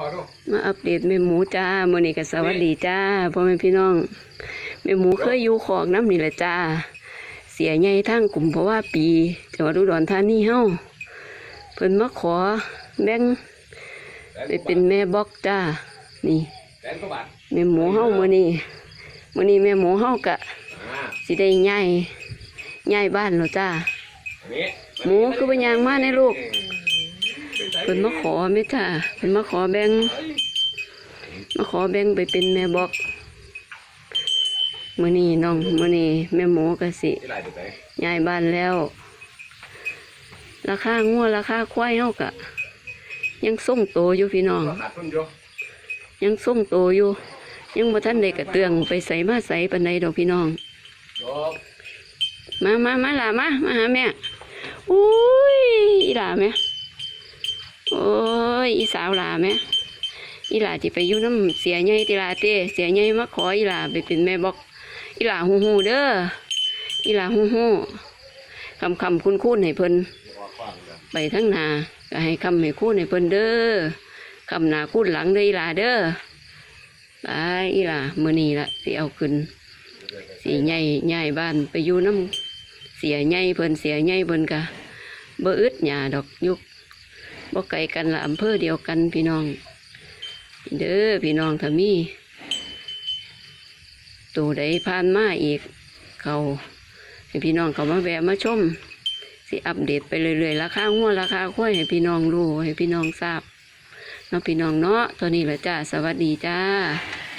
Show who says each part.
Speaker 1: พอดู
Speaker 2: มาอัปเดตแม่หมูจ้ามื้อนี้ก็สวัสดีจ้าพ่อแม่พี่น้องแม่หมูเคยอยู่ขอกน้ำนี่แหละจ้า เสียใหญ่ทางกลุ่มเพราะว่าปีจังหวัดอุดรธานีเฮาเพิ่นมาขอแบ่งไปเป็นแม่บอกจ้า นี่
Speaker 1: แสนกว่าบาท
Speaker 2: แม่หมูเฮามื้อนี้มื้อนี้แม่หมูเฮากะ
Speaker 1: อ่า
Speaker 2: สิได้ย้ายย้ายบ้านแล้วจ้า
Speaker 1: อันนี้
Speaker 2: หมูคือบ่ย่างมาในลูก เพิ่นมาขอแม่จ้าเพิ่นมาขอแบงมาขอแบงไปเป็นแม่บอกมื้อนี้น้องมื้อนี้แม่หมูก็สิ
Speaker 1: ที่ไรเดี๋ยวไป
Speaker 2: ย้ายบ้านแล้ว ราคางัวราคาควายเฮากะ ยังส่งโตอยู่พี่น้อง
Speaker 1: ยั
Speaker 2: งส่งโตอยู่ ยังบ่ทันได้กระเตืองไปใส่มาใส่ปานใดดอกพี่น้องมามามาล่ะมามาหาแม่อุ้ยอีหล่าแม่ ยอีสาวลาแม่อีหล่าจิไปอยู่น้ำเสียใหญ่ติลาเต้เสียใหญ่มาขออีหลาไปเป็นแม่บอกอีหลาหูหูเด้ออีหลาหูหูคำคำคุ้นคุ้นให้เพิ่นไปทั้งนาก็ให้คำให้คุ้นให้เพิ่นเด้อคำนาคุ้นหลังเด้ออีหลาเด้อไปอีหล่ามื้อนี้ละสิเอาขึ้นสีใหญ่ใหญ่บ้านไปอยู่น้ำเสียใหญ่เพิ่นเสียใหญ่เพิ่นกะเบ่อึดหยาดอกยุก บ่ไกลกันละอำเภอเดียวกันพี่น้อง เด้อพี่น้องถ้ามีตัวใดผ่านมาอีก เขาให้พี่น้องเขามาแวะมาชมสิอัปเดตไปเรื่อยๆราคาหัวราคาค้อยให้พี่น้องรู้ให้พี่น้องทราบเนาะพี่น้องเนาะตัวนี้แหละจ้าสวัสดีจ้า